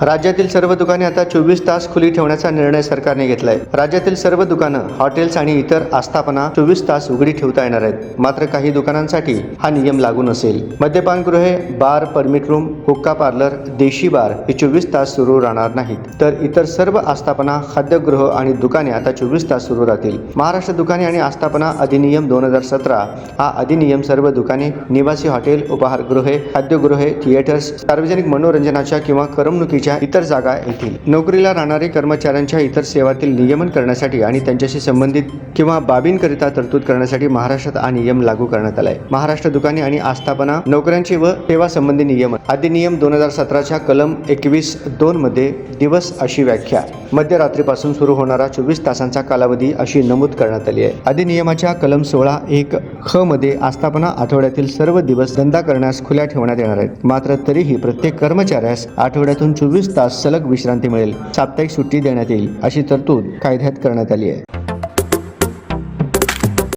राज्यातील सर्व दुकाने आता चोवीस तास खुली ठेवण्याचा निर्णय सरकारने घेतलाय. राज्यातील सर्व दुकानं हॉटेल्स आणि इतर आस्थापना चोवीस तास उघडी ठेवता येणार आहेत. मात्र काही दुकानांसाठी हा नियम लागू नसेल. मद्यपानगृहे बार परमिट रूम हुक्का पार्लर देशी बार हे चोवीस तास सुरू राहणार नाहीत. तर इतर सर्व आस्थापना खाद्यगृह आणि दुकाने आता चोवीस तास सुरू राहतील. महाराष्ट्र दुकाने आणि आस्थापना अधिनियम दोन हजार सतरा हा अधिनियम सर्व दुकाने निवासी हॉटेल उपाहारगृहे खाद्यगृहे थिएटर्स सार्वजनिक मनोरंजनाच्या किंवा करमणुकीच्या इतर जागा येतील नोकरीला राहणारे कर्मचाऱ्यांच्या इतर सेवातील नियमन करण्यासाठी आणि त्यांच्याशी संबंधित किंवा बाबींकरिता तरतूद करण्यासाठी महाराष्ट्रात हा नियम लागू करण्यात आलाय. महाराष्ट्र दुकाने आणि आस्थापना नोकऱ्यांचे व सेवा संबंधी नियमन. अधिनियम दोन हजार सतराच्या कलम एकवीस दोन मध्ये दिवस अशी व्याख्या. मध्यरात्रीपासून सुरू होणारा चोवीस तासांचा कालावधी अशी नमूद करण्यात आली आहे. अधिनियमाच्या कलम सोळा एक ख मध्ये आस्थापना आठवड्यातील सर्व दिवस धंदा करण्यास खुल्या ठेवण्यात येणार आहेत. मात्र तरीही प्रत्येक कर्मचाऱ्यास आठवड्यातून चोवीस तास सलग विश्रांती मिळेल. साप्ताहिक सुट्टी देण्यात येईल अशी तरतूद कायद्यात करण्यात आली आहे.